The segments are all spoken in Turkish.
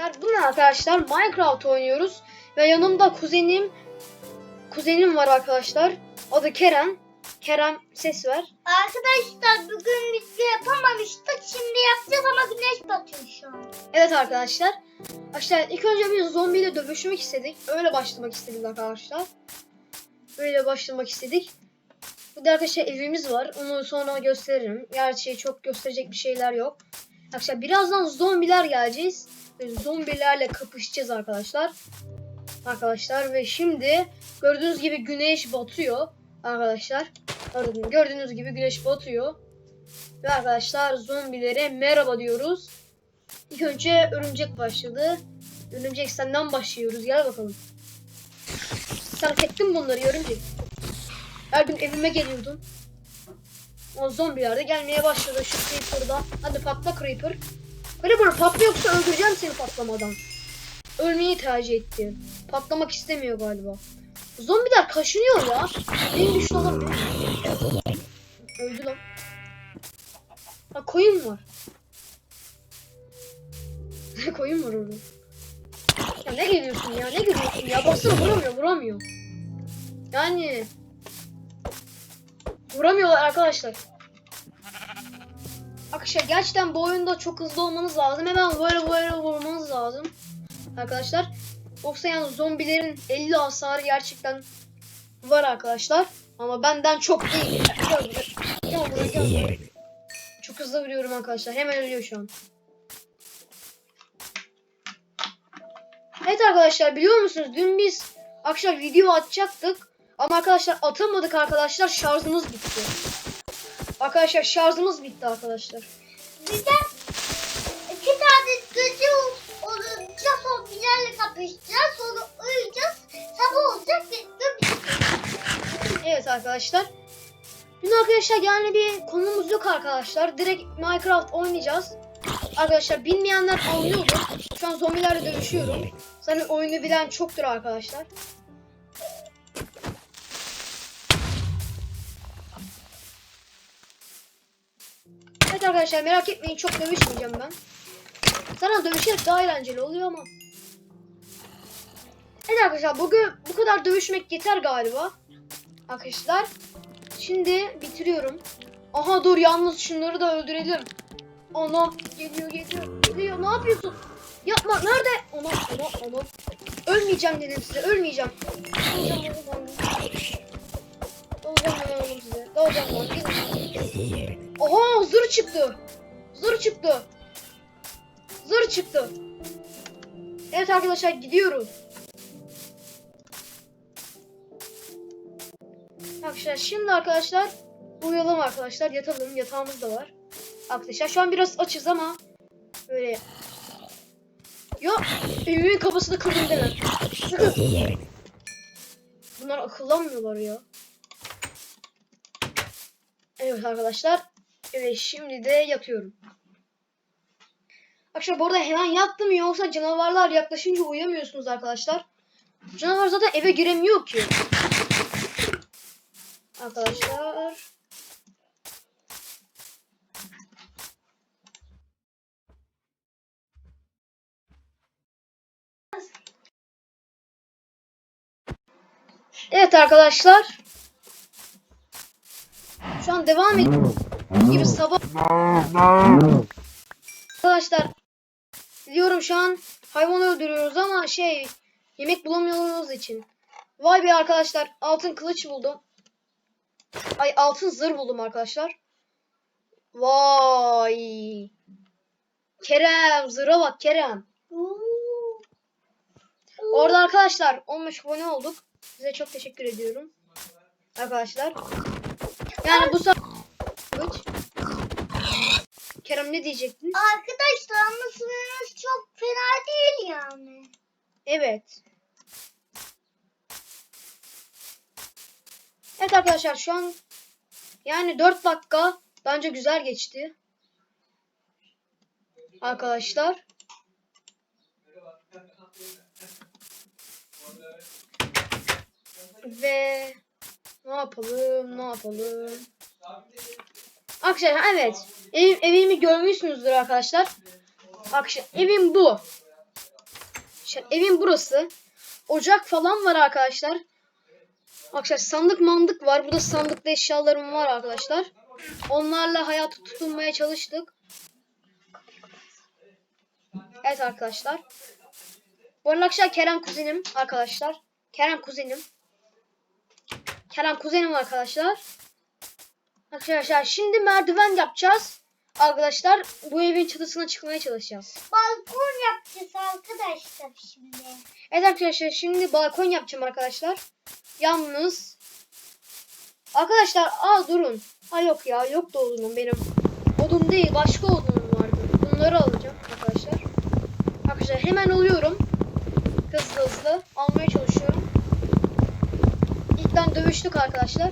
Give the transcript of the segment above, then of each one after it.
arkadaşlar. Bugün arkadaşlar Minecraft oynuyoruz. Ve yanımda kuzenim kuzenim var arkadaşlar. Adı Kerem. Kerem ses ver. Arkadaşlar bugün video yapamamıştık. Şimdi yapacağız ama güneş batıyor şu an. Evet arkadaşlar. Arkadaşlar ilk önce bir zombiyle dövüşmek istedik. Öyle başlamak istedik arkadaşlar. Öyle başlamak istedik. Bir de arkadaşlar evimiz var. Onu sonra gösteririm. Gerçi çok gösterecek bir şeyler yok. Arkadaşlar birazdan zombiler geleceğiz. Ve zombilerle kapışacağız arkadaşlar. Arkadaşlar ve şimdi gördüğünüz gibi güneş batıyor. Arkadaşlar. Gördüğünüz- gibi güneş batıyor. Ve arkadaşlar zombilere merhaba diyoruz. İlk önce örümcek başladı. Örümcek senden başlıyoruz. Gel bakalım. Sen çektin bunları örümcek. Her gün evime geliyordun. O zombiler de gelmeye başladı şu Creeper'da. Hadi patla Creeper. Creeper patla yoksa öldüreceğim seni patlamadan. Ölmeyi tercih etti. Patlamak istemiyor galiba. Zombiler kaşınıyor ya. En güçlü olan benim. Öldü lan. Ha koyun var. koyun var orada. Ya ne geliyorsun ya? Ne geliyorsun ya? Baksana vuramıyor, vuramıyor. Yani vuramıyorlar arkadaşlar. Arkadaşlar gerçekten bu oyunda çok hızlı olmanız lazım. Hemen böyle böyle vurmanız lazım. Arkadaşlar. Yoksa yani zombilerin 50 hasarı gerçekten var arkadaşlar. Ama benden çok değil. Gel buraya. Gel buraya, gel buraya. Çok hızlı vuruyorum arkadaşlar. Hemen ölüyor şu an. Evet arkadaşlar biliyor musunuz? Dün biz akşam video atacaktık. Ama arkadaşlar atamadık arkadaşlar. Şarjımız bitti. Arkadaşlar şarjımız bitti arkadaşlar. Bir de iki tane gıcı olacağız. O bilerle kapışacağız. Sonra uyuyacağız. Sabah olacak ve. Evet arkadaşlar. Dün arkadaşlar yani bir konumuz yok arkadaşlar. Direkt Minecraft oynayacağız. Arkadaşlar bilmeyenler anlıyordur. Şu an zombilerle dövüşüyorum. Zaten oyunu bilen çoktur arkadaşlar. Evet arkadaşlar merak etmeyin çok dövüşmeyeceğim ben. Sana dövüşerek daha eğlenceli oluyor ama. Evet arkadaşlar bugün bu kadar dövüşmek yeter galiba. Arkadaşlar şimdi bitiriyorum. Aha dur yalnız şunları da öldürelim. Anam geliyor geliyor geliyor ne yapıyorsun? Yapma nerede? Anam anam anam. Ölmeyeceğim dedim size ölmeyeceğim. Oğlum Dalacağım ben. Oha zır çıktı. Zır çıktı. Zır çıktı. Evet arkadaşlar gidiyoruz. Arkadaşlar şimdi arkadaşlar uyuyalım arkadaşlar yatalım yatağımız da var. Arkadaşlar şu an biraz açız ama böyle ya evimin kafasını kırdım deme. Bunlar akıllanmıyorlar ya. Evet arkadaşlar. Evet şimdi de yatıyorum. Arkadaşlar bu arada hemen yattım yoksa canavarlar yaklaşınca uyuyamıyorsunuz arkadaşlar. Canavar zaten eve giremiyor ki. Arkadaşlar. Evet arkadaşlar. Şu an devam ediyoruz. Gibi sabah. Arkadaşlar. Biliyorum şu an hayvan öldürüyoruz ama şey yemek bulamıyoruz için. Vay be arkadaşlar altın kılıç buldum. Ay altın zırh buldum arkadaşlar. Vay. Kerem zırha bak Kerem. Orada arkadaşlar 15 abone olduk. Size çok teşekkür ediyorum. Arkadaşlar. Yani bu sa- Kılıç. Kerem ne diyecektin? Arkadaşlar ama çok fena değil yani. Evet. Evet arkadaşlar şu an yani 4 dakika bence güzel geçti. Arkadaşlar. Ve ne yapalım ne yapalım. Arkadaşlar evet. Ev, evimi görmüşsünüzdür arkadaşlar. Arkadaşlar evim bu. arkadaşlar. Evin burası. Ocak falan var arkadaşlar. Arkadaşlar sandık mandık var. Burada sandıkta eşyalarım var arkadaşlar. Onlarla hayata tutunmaya çalıştık. Evet arkadaşlar. Bu arada arkadaşlar Kerem kuzenim arkadaşlar. Kerem kuzenim. Kerem kuzenim arkadaşlar. Arkadaşlar şimdi merdiven yapacağız. Arkadaşlar bu evin çatısına çıkmaya çalışacağız. Balkon yapacağız arkadaşlar şimdi. Evet arkadaşlar şimdi balkon yapacağım arkadaşlar. Yalnız Arkadaşlar aa durun. Ha yok ya yok da odunum benim. Odun değil başka odunum vardı. Bunları alacağım arkadaşlar. Arkadaşlar hemen alıyorum. Hızlı hızlı almaya çalışıyorum. İlkten dövüştük arkadaşlar.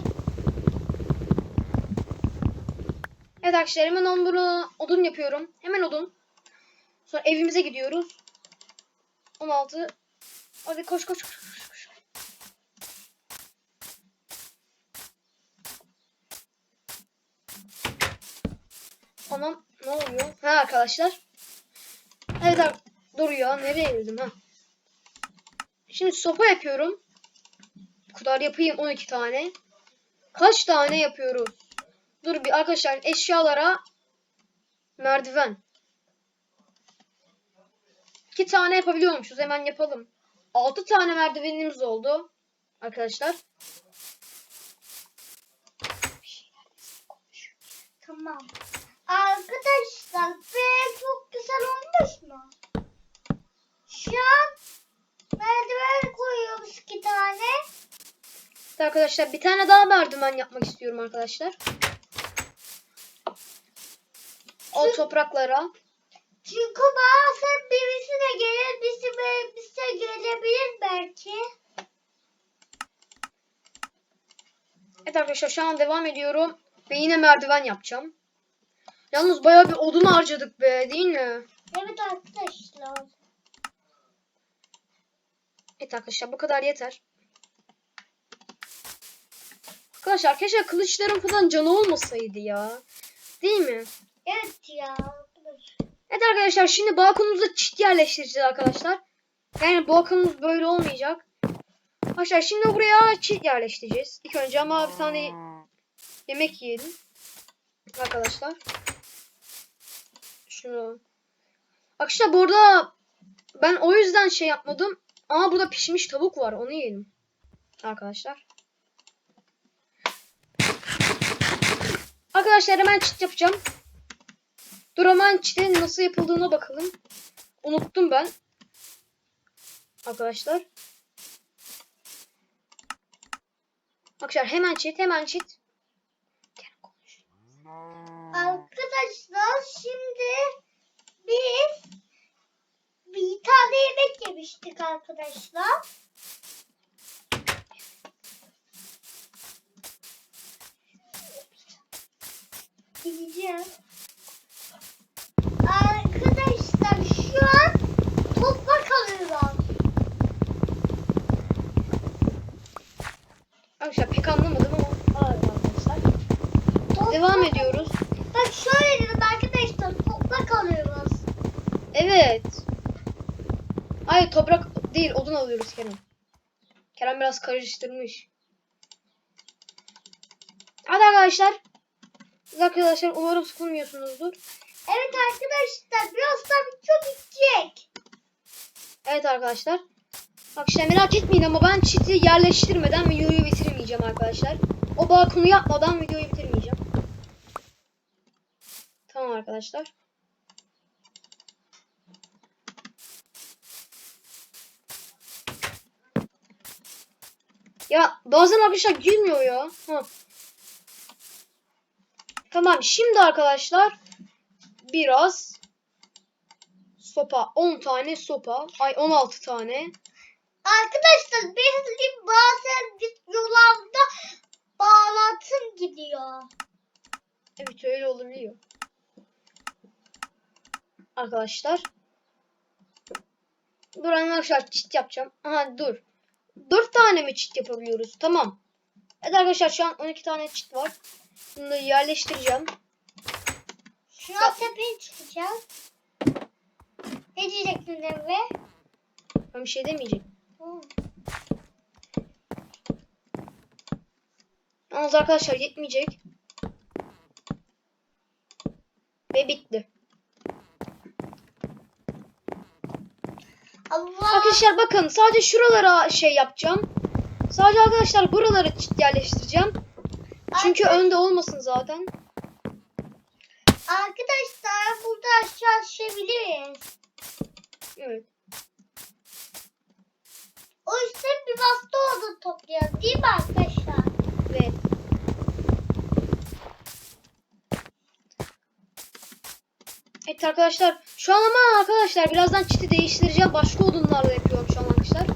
Evet arkadaşlar hemen onu odun yapıyorum. Hemen odun. Sonra evimize gidiyoruz. 16 Hadi koş koş koş koş. koş. Tamam ne oluyor? Ha arkadaşlar. Evet dur ya nereye girdim ha? Şimdi sopa yapıyorum. Kadar yapayım 12 tane. Kaç tane yapıyoruz? Dur bir arkadaşlar eşyalara merdiven. İki tane yapabiliyormuşuz. Hemen yapalım. Altı tane merdivenimiz oldu. Arkadaşlar. Tamam. Arkadaşlar be çok güzel olmuş mu? Şu an merdiven koyuyoruz iki tane. Arkadaşlar bir tane daha merdiven yapmak istiyorum arkadaşlar. O topraklara. Çünkü bazen birisi de gelir, birisi bize gelebilir belki. Evet arkadaşlar şu an devam ediyorum. Ve yine merdiven yapacağım. Yalnız bayağı bir odun harcadık be değil mi? Evet arkadaşlar. Evet arkadaşlar bu kadar yeter. Arkadaşlar keşke kılıçların falan canı olmasaydı ya. Değil mi? Evet ya. Evet arkadaşlar şimdi balkonumuza çit yerleştireceğiz arkadaşlar. Yani balkonumuz böyle olmayacak. Arkadaşlar şimdi buraya çit yerleştireceğiz. İlk önce ama bir tane yemek yiyelim. Arkadaşlar. Şunu. Arkadaşlar burada ben o yüzden şey yapmadım. Ama burada pişmiş tavuk var. Onu yiyelim. Arkadaşlar. Arkadaşlar hemen çit yapacağım. Dur hemen çitin nasıl yapıldığına bakalım. Unuttum ben. Arkadaşlar. Arkadaşlar hemen çit hemen çit. Arkadaşlar şimdi biz bir tane yemek yemiştik arkadaşlar. Gideceğim. Arkadaşlar şu an toprak alıyorlar. Arkadaşlar pek anlamadım ama evet arkadaşlar. Toprak- Devam ediyoruz. Bak şöyle dedim arkadaşlar toprak alıyoruz. Evet. Hayır toprak değil odun alıyoruz Kerem. Kerem biraz karıştırmış. Hadi arkadaşlar. Siz arkadaşlar umarım sıkılmıyorsunuzdur. Evet arkadaşlar birazdan video bitecek. Evet arkadaşlar. Arkadaşlar merak etmeyin ama ben çiti yerleştirmeden videoyu bitirmeyeceğim arkadaşlar. O balkonu yapmadan videoyu bitirmeyeceğim. Tamam arkadaşlar. Ya bazen arkadaşlar girmiyor ya. Ha. Tamam şimdi arkadaşlar biraz sopa 10 tane sopa ay 16 tane Arkadaşlar benim bazen videolarda bağlantım gidiyor. Evet öyle olabiliyor. Arkadaşlar. Dur arkadaşlar çit yapacağım. Aha dur. 4 tane mi çit yapabiliyoruz? Tamam. Evet arkadaşlar şu an 12 tane çit var. Bunları yerleştireceğim. Şuna tepeye çıkacağız. Ne diyecektin Emre? Ben bir şey demeyeceğim. Hı. Yalnız arkadaşlar yetmeyecek. Ve bitti. Allah. Arkadaşlar bakın sadece şuralara şey yapacağım. Sadece arkadaşlar buraları yerleştireceğim. Çünkü Arka- önde olmasın zaten. Arkadaşlar burada aşağı düşebiliriz. Evet. O yüzden bir bastı oldu toplayalım değil mi arkadaşlar? Ve Evet arkadaşlar şu an ama arkadaşlar birazdan çiti değiştireceğim. Başka odunlarla yapıyorum şu an arkadaşlar.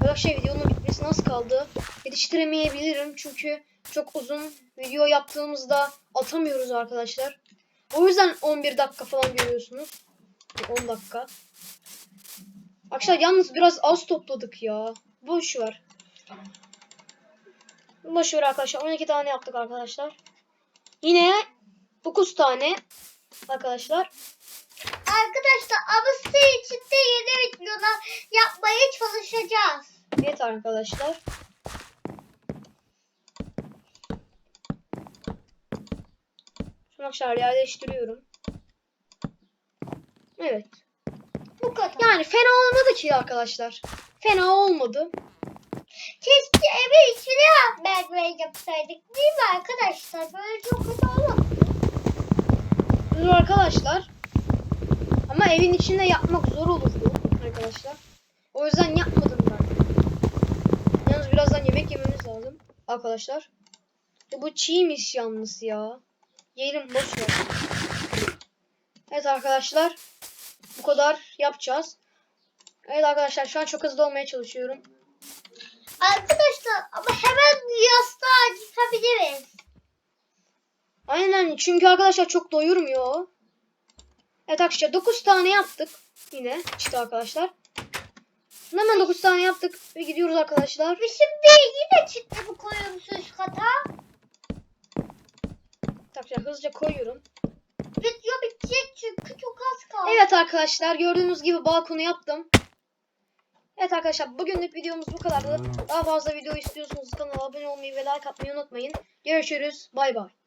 Arkadaşlar videonun bitmesi nasıl kaldı? Yetiştiremeyebilirim çünkü çok uzun video yaptığımızda atamıyoruz arkadaşlar. O yüzden 11 dakika falan görüyorsunuz. 10 dakika. Arkadaşlar yalnız biraz az topladık ya. Boş ver. Boş ver arkadaşlar. 12 tane yaptık arkadaşlar. Yine 9 tane arkadaşlar. Arkadaşlar ama sizin için de yeni videolar yapmaya çalışacağız. Evet arkadaşlar. Arkadaşlar yerleştiriyorum. Evet. Bu kadar. Yani fena olmadı ki arkadaşlar. Fena olmadı. Keşke evi içine merdiven yapsaydık değil mi arkadaşlar? Böyle çok kötü olur. Dur arkadaşlar. Ama evin içinde yapmak zor olurdu arkadaşlar. O yüzden yapmadım ben. Yalnız birazdan yemek yememiz lazım arkadaşlar. Bu çiğmiş yalnız ya. Yiyelim boş ver. Evet arkadaşlar. Bu kadar yapacağız. Evet arkadaşlar şu an çok hızlı olmaya çalışıyorum. Arkadaşlar ama hemen yastığa çıkabiliriz. Aynen çünkü arkadaşlar çok doyurmuyor. Evet arkadaşlar 9 tane yaptık. Yine işte arkadaşlar. Hemen 9 tane yaptık ve gidiyoruz arkadaşlar. Ve şimdi yine çıktı bu koyuyormuşuz kata. Arkadaşlar hızlıca koyuyorum. Video bitecek çünkü çok az kaldı. Evet arkadaşlar gördüğünüz gibi balkonu yaptım. Evet arkadaşlar bugünlük videomuz bu kadardı. Daha fazla video istiyorsanız kanala abone olmayı ve like atmayı unutmayın. Görüşürüz. Bay bay.